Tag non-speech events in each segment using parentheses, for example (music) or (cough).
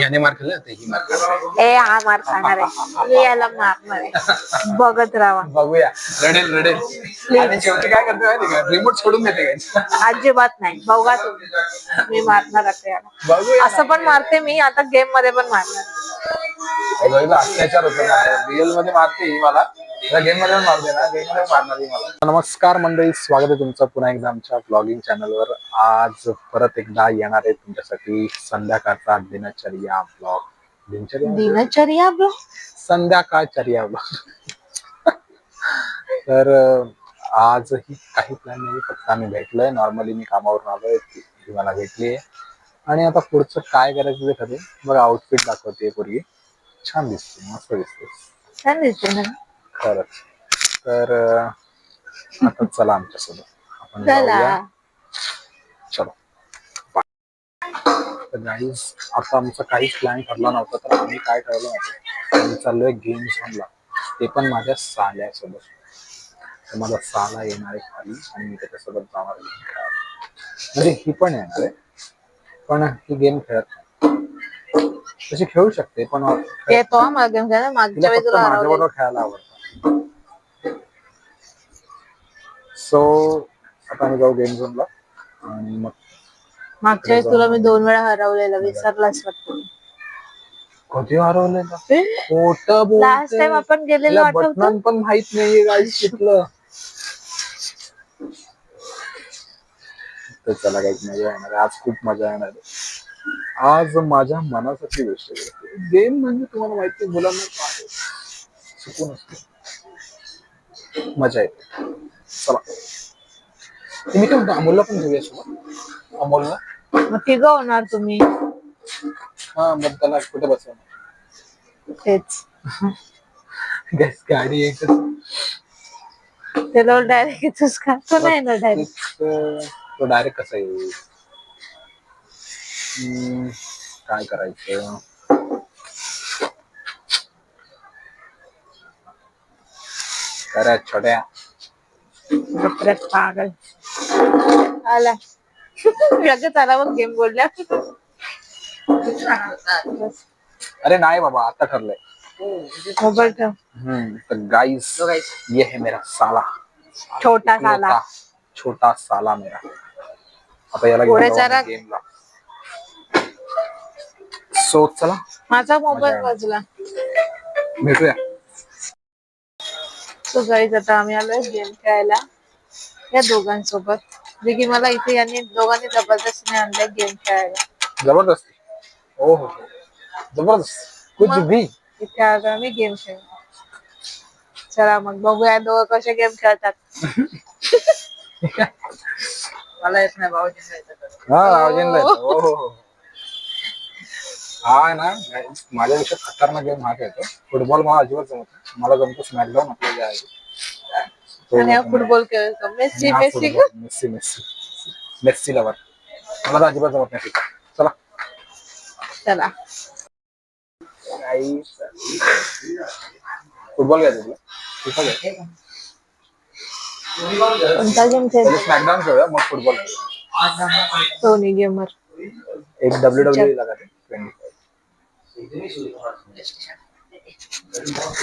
याने मार खाल्ला तर ही मार. ए हा मार खाणार आहे. मी याला मारणार आहे बघत राहा. बघूया. रडेल रडेल. आणि शेवटी काय करते माहिती का? रिमोट सोडून देते काय? अजिबात नाही. बघा तुम्ही. मी मारणार आहे याला. बघूया. असं पण मारते मी आता गेममध्ये पण मारणार. बघितलं अत्याचार होतो रिअलमध्ये मारते ही मला. गेममध्ये पण मारते ना. गेममध्ये मारणार ही मला. नमस्कार मंडळी स्वागत आहे तुमचं पुन्हा एकदा आमच्या ब्लॉगिंग चॅनलवर आज परत एकदा येणार आहे तुमच्यासाठी संध्याकाळचा दिनचर्या ब्लॉग. दिनचर्या दिनचर्या ब्रो संध्याकाळचर्या ब्लॉग. तर आजही काही प्लॅन नाही फक्त आम्ही भेटलोय. नॉर्मली मी कामावरून आलोय ती मला भेटली आहे. आणि आता पुढचं काय करायचं ते ठरेल बघा आउटफिट दाखवते पूर्वी छान दिसते मस्त दिसते. छान दिसते ना? खरंच. तर आता चला आमच्यासोबत. आपण चला. जाऊया. चलो. तर गाईज आता आमचा काहीच प्लॅन ठरला नव्हता तर आम्ही काय ठरवलं होतं आम्ही चाललोय गेम झोनला ते पण माझ्या साल्यासोबत. तर माझा साला येणार आहे खाली आणि मी त्याच्यासोबत जाणार आहे. म्हणजे ही पण येणार आहे पण ही गेम खेळत नाही. तशी खेळू शकते पण मला गेम खेळायला मागच्या माझ्याबरोबर खेळायला आवडतं. सो आता आम्ही जाऊ गेम झोनला आणि मग मागच्या वेळेस तुला मी दोन वेळा हरवलेलं विसरलाच वाटतं. कधी हरवलं खोट लास्ट टाइम आपण गेलेलो आठवतो? पण माहीत नाहीये काय शिकलं तर चला काही मजा येणार. आज खूप मजा येणार आहे. आज माझ्या मनासारखी गोष्ट गेम म्हणजे तुम्हाला माहिती मुलांना सुकून असतो. मजा येते. चला. मी काय म्हणतो अमोलला पण घेऊया सोबत. अमोलला मग तिघ होणार तुम्ही. हा मग त्याला कुठे बसवणार? तेच. गॅस गाडी एकच. त्याला डायरेक्ट इथंच का? तो नाही ना डायरेक्ट तो डायरेक्ट कसा येईल? हम्म, काय करायचं? करा छोट्या. पागल. आला. लगेच आला मग गेम बोलल्या. अरे नाही बाबा आता ठरलंय. मोबाईल ठेव. हम्म तर गाइस ये है मेरा साला. छोटा साला. छोटा साला मेरा. आता याला घेऊन जाऊ आम्ही गेमला सो चला. माझा मोबाईल मजा वाजला. भेटूया. तो गाईज आता आम्ही आलोय गेम खेळायला. या दोघांसोबत. जे की मला इथे यांनी दोघांनी जबरदस्तीने आणलंय गेम खेळायला. जबरदस्ती? हो हो हो. जबरदस्त. कुछ मग- भी इथे आज आम्ही गेम खेळ चला मग बघूया दोघं कसे गेम खेळतात. मला येत नाही भाऊजी हा येतो. हो हो हो. हा ना माझ्यापेक्षा खतरनाक गेम हा खेळतो. फुटबॉल मला अजिबात जमत नाही. मला जमतो स्मॅकडाऊन आपल्या जे आहे. तो आणि हा जमतो मला. फुटबॉल खेळतो Messi Messi football. Messi Messi Messi lover मला अजिबात जमत नाही चला। चला। काही फुटबॉल घ्यायचं तुला FIFA घ्यायचं कोणता गेम खेळ पहिले स्मॅकडाऊन खेळूया मग फुटबॉल सोनी गेमर। एक डब्ल्यू डब्ल्यू लागा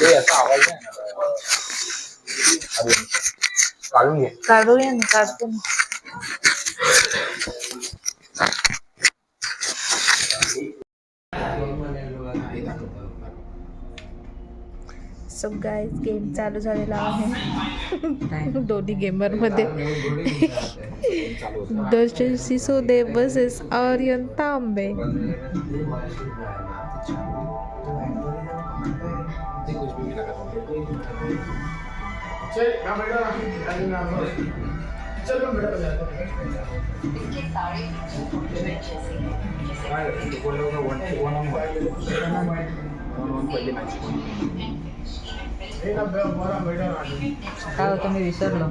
याचा आवाज़ आहे ना। काढून घे गेम चालू झालेला आहे. दोन्ही गेमर मध्ये. द सिसोदे वर्सेस आर्यन तांबे काय होतं मी विसरलो.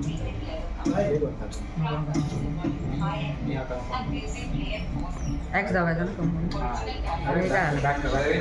ऍक्स दाबायचा ना तो अरे काय? आलं बॅक काय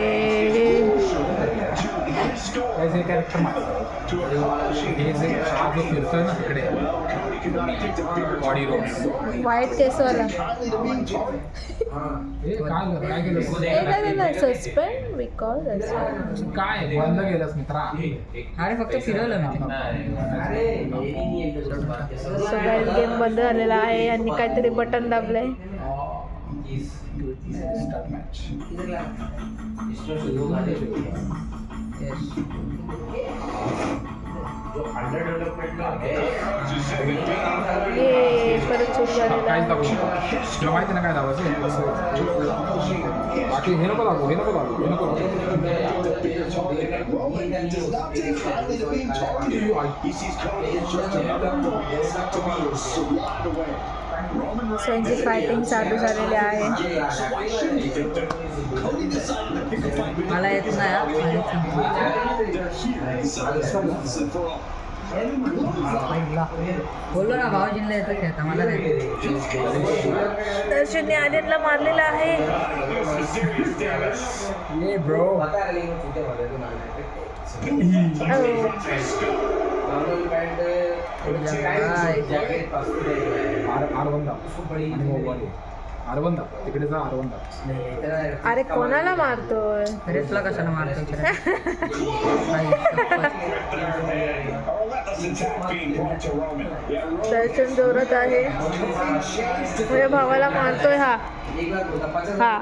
हे जे कॅरेक्टर हे जे हा जो फिरतोय ना तिकडे बॉडी रोड वाईट केसवाला हे काय केलं? सस्पेंड बिकॉज काय? बंद केलंस मित्रा. अरे फक्त फिरवलं मी सगळ्या गेम बंद झालेला आहे आणि काहीतरी बटन दाबलंय. स्टार्ट मॅच ए परत सुरू झालेला काहीच आहे. दाबू नको तुला माहिती ना काय दाबायचं बाकी हे नको दाबू हे नको दाबू हे नको त्यांची फायटिंग चालू झालेली आहे. मला येत नाही हा. बोललो ना भाऊजींना येतं खेळता मला नाही. दर्शनने आर्यनला मारलेला आहे. ये ब्रो. आर तिकडे जा आर अरे कोणाला मारतोय? अरे तुला कशाला मारतो (laughs) दर्शन जोरात आहे. माझ्या भावाला मारतोय हा. हा.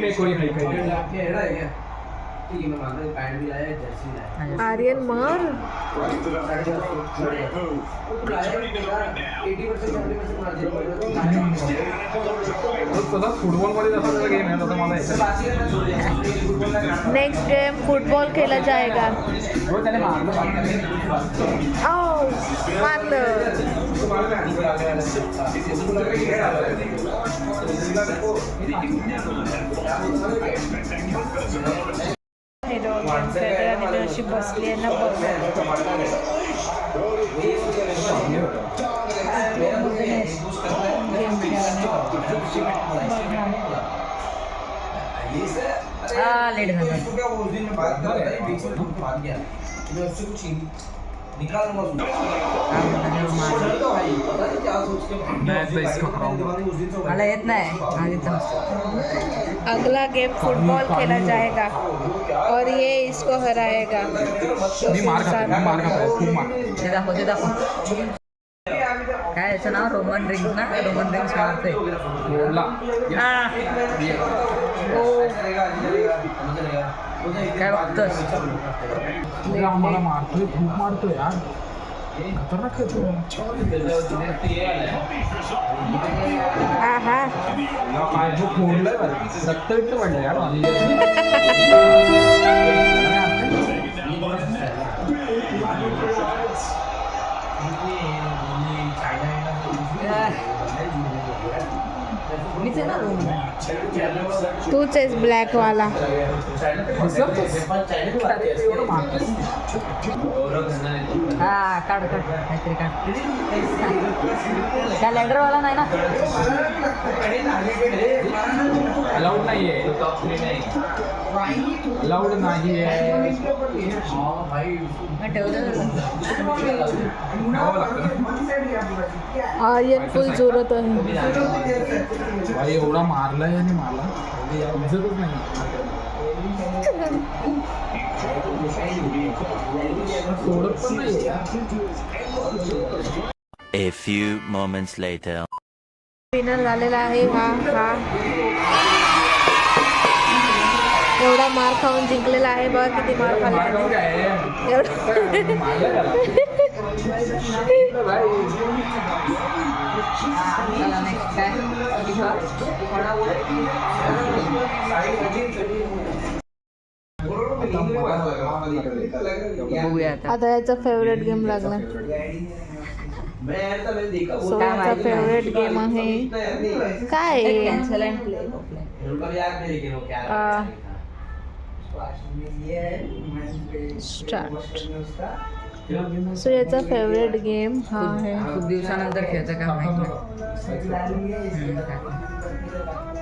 में कोई है आर्यन मार तसा फुटबॉलमध्ये जसा गेम आहे तसा मला याच्यात- नेक्स्ट गेम फुटबॉल खेला जाएगा। हो, त्याने मारलं आओ मारलं हे दोन आणि अशी बसली आहे ना लेट झालं. मला येत नाही आधी तर अगला गेम फुटबॉल खेला जाएगा। और ये इसको हराएगा। मी मार खातो मी मार खातो खूप मार। ते दाखव ते दाखव काय याचं नाव रोमन रिंग्स ना रोमन रिंग्स मारते। बोलला काय तुला आम्हाला मारतोय खूप मारतोय यार. खतरनाक खेळतो पडलं यार. मीच आहे ना रोमन तूच आहेस ब्लॅक वाला. एवढं हा काढ काढ. काहीतरी काढ. काय लॅडरवाला नाही ना? अलाउड नाहीये. अलाउड नाहीये. मग ठेवलं न्यावं लागतं ना. आर्यन फुल जोरात आहे. भाई एवढा मारलाय आणि मला इज्जतच नाही. सोडत पण नाही A few moments later. Winner झालेला आहे हा हा. एवढा मार खाऊन जिंकलेला आहे बघा किती मार खाल्ला एवढा मारलं त्याला भाई चला नेक्स्ट काय बघूया आता आता. याचा फेवरेट गेम लागला. सो काय? याचा माहिती फेवरेट गेम आहे काय आहे? स्टार्ट सो याचा फेवरेट गेम हा आहे. खूप दिवसानंतर खेळतं का माहिती (laughs)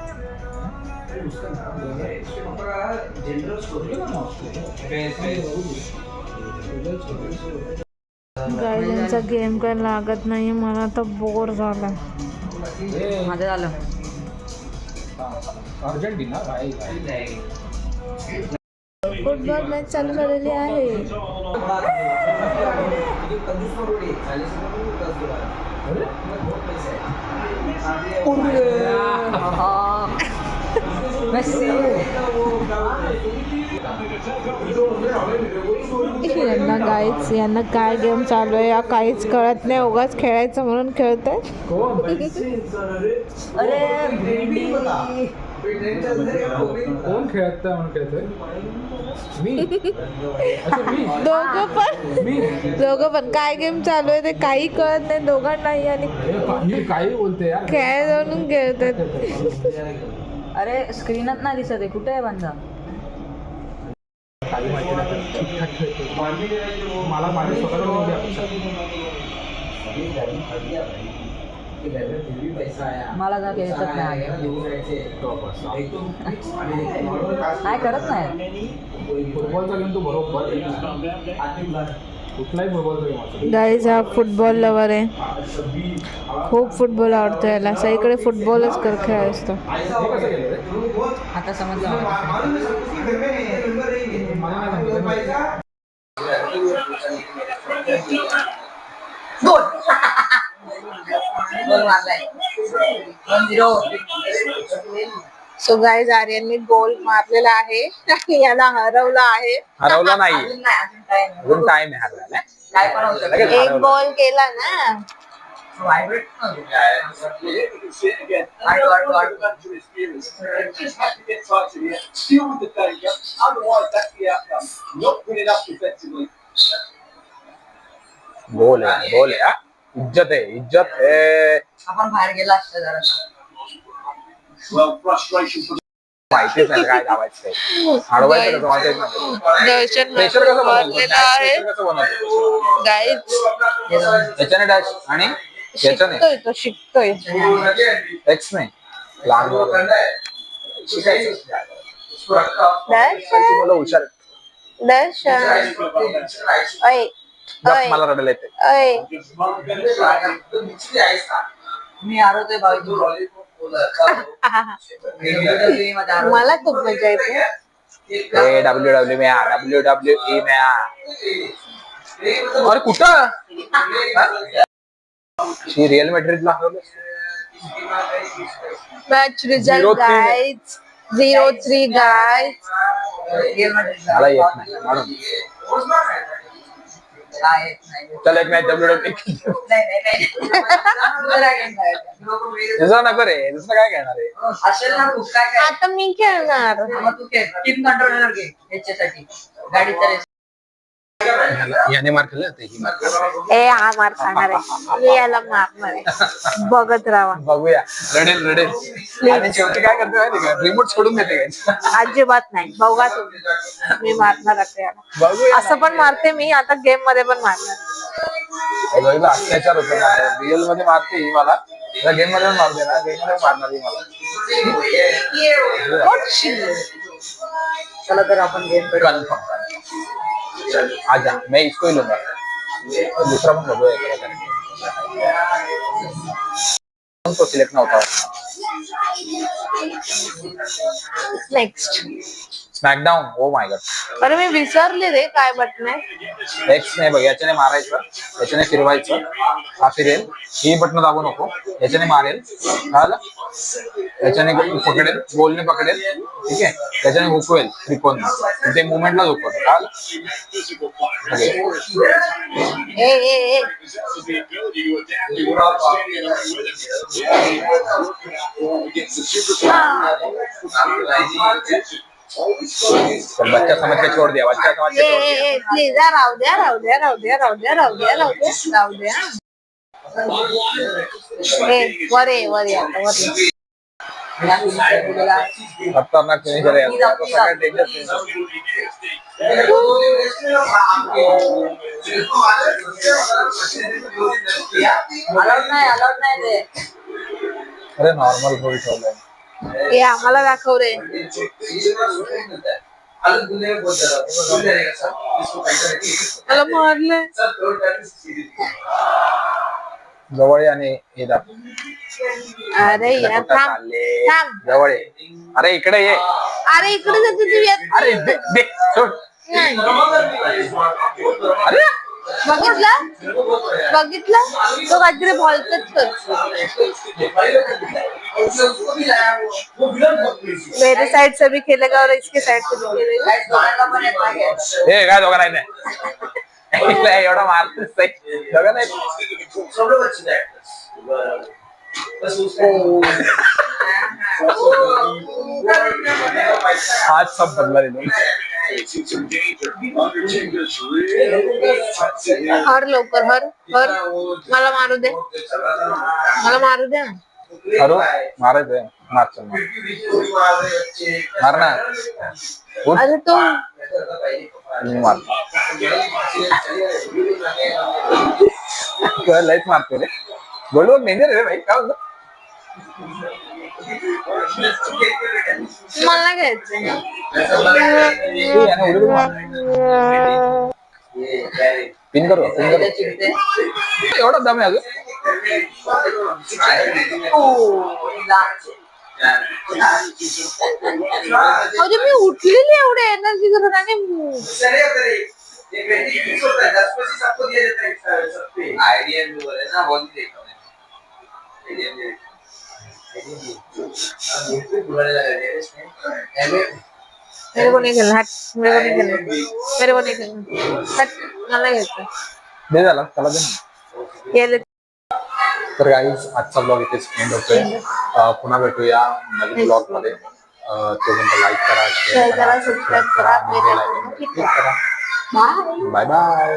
गेम काय लागत नाही मला आता बोर झाला. माझं झालं. अर्जेंटिना फुटबॉल मॅच चालू झालेली आहे. मेस्सी यांना गाईच यांना काय गेम चालू आहे? या काहीच कळत नाही. उगाच खेळायचं म्हणून खेळतंय. अरे कोण खेळत म्हणून खेळतोय? मी. दोघं पण. मी. दोघं पण. काय गेम चालू आहे ते काही कळत नाही. दोघांनाही आणि काही बोलते यार. खेळ म्हणून खेळतात (laughs) अरे स्क्रीनच नाही दिसत आहे. कुठे आहे बंदा? काही माहिती नाही. ठीकठाक खेळतो मला माझ्या स्वतःकडे एवढी अपेक्षा मला जा नाही. काय करत नाही? फुटबॉलचा गेम तो बरोबर. गाईज हा फुटबॉल लवर आहे. खूप फुटबॉल आवडतो याला. सगळीकडे फुटबॉलच कर खेळ असतो. कसं केलं रे? आता समजलं मला. मला नाही समजलं. सो गाईज आर्यनने गोल मारलेला आहे आणि याला हरवला आहे हरवला नाही अजून टाइम आहे हरवायला लगेच एक हरवलं. बॉल केला ना गोल आहे गोल आहे हा. इज्जत आहे इज्जत आहे आपण बाहेर गेला असतं जरा माहितीच नाही काय धावायचं आहे. अडवायचं कसं माहितीच नाही दर्शन प्रेशर कसं मारलेला आहे. बनवतो कसं बनवतो गाईज याच्याने डॅश आणि? याच्याने शिकतोय तो शिकतोय. एक्स नाही लहान मुलं. दर्शन मुलं हुशार आहेत. दर्शन अय गप अय मला रडायला येते मी तू मला खूप मज़ा येते डब्ल्यू डब्ल्यू में डब्ल्यू डब्ल्यू ई में अरे कुठं ही मॅड्रिडला हरवलं मॅच रिझल्ट झिरो थ्री मला येत नाही चल एक मॅच डब्ल्यू डब्ल्यू दुसरा नको रे दुसरं काय घेणार आहे? असेल ना खूप काय काय आता मी खेळणार. मग तू खेळ. टीम कंट्रोलर घे याच्यासाठी. गाडी चालेल याने मार ते ही. ए हा मार खाणार आहे. मी याला मारणार आहे बघत राहा. बघूया. रडेल रडेल. आणि शेवटी काय करते माहिती का? रिमोट सोडून देते काय? अजिबात नाही. बघा तुम्ही. मी मारणार आता याला बघूया. असं पण मारते मी आता गेममध्ये पण मारणार. बघितलं अत्याचार होतो रिअलमध्ये मारते ही मला. गेममध्ये पण मारते ना. गेममध्ये मारणार ही मला. चला तर आपण गेम कन्फर्म आजा मैं इसको ही लूंगा दूसरा पण बघूया कौन तो सिलेक्ट नव्हता? नेक्स्ट स्मॅकडाऊन ओ माय गॉड अरे मी विसरले रे काय बटन आहे? एक्स नाही बघ याच्याने मारायचं याच्याने फिरवायचं हा फिरेल. ही बटन दाबू नको याच्याने मारेल. कळालं याच्याने पकडेल गोलने पकडेल ठीक आहे? त्याच्याने हुकवेल त्रिकोण ते मुवमेंटला झुकवतो कळालं Okay. चल, बच्चा समझ के छोड़ दिया बच्चा समझ के छोड़ दिया. प्लीज राहू द्या राहू द्या राहू द्या राहू द्या राहू द्या राहू द्या राहू द्या. वर वर आता वर खतरनाक फिनिशर आहे सगळ्यात डेंजर ते. अरे नॉर्मल ठेवलंय. हे आम्हाला दाखव रे. मारलंय. जवळ आणि हे दाखव. अरे यार कुठं थांब चालले? थांब. जवळ ये. अरे इकडे ये. अरे इकडे जाते तू येत. अरे दे दे सोड. नाही. अरे बघितलं? बघितलं? तो काहीतरी बोलतच कर मेरे साइड से भी खेलेगा और इसके साइड से भी खेलेगा. हे काय दोघं (laughs) नाही एवढा मारतोस दोघं नाही. आज सब बदला दिला हर लवकर हर हर। मला मारू दे। मला मारू दे ना. अरे मारायचंय मार चल मार। ना। अरे तो मार। लयच मारतो रे। गोलवर डेंजर रे भाई काय होतं मला नाही घ्यायचं पिन करू पिन करू एवढा दम आहे अजून मी उठलेली एवढे एनर्जी करून आणि मेरे को नहीं खेलना हट मेरे को नहीं खेलना मेरे को नहीं खेलना। हट मला नाही घ्यायचं। दे झाला त्याला दे ना. ये ले तर गाईज आजचा ब्लॉग इथेच एंड होतोय. पुन्हा भेटूया नवीन ब्लॉगमध्ये. तोपर्यंत लाईक करा शेअर करा सबस्क्राईब करा क्लिक बाय बाय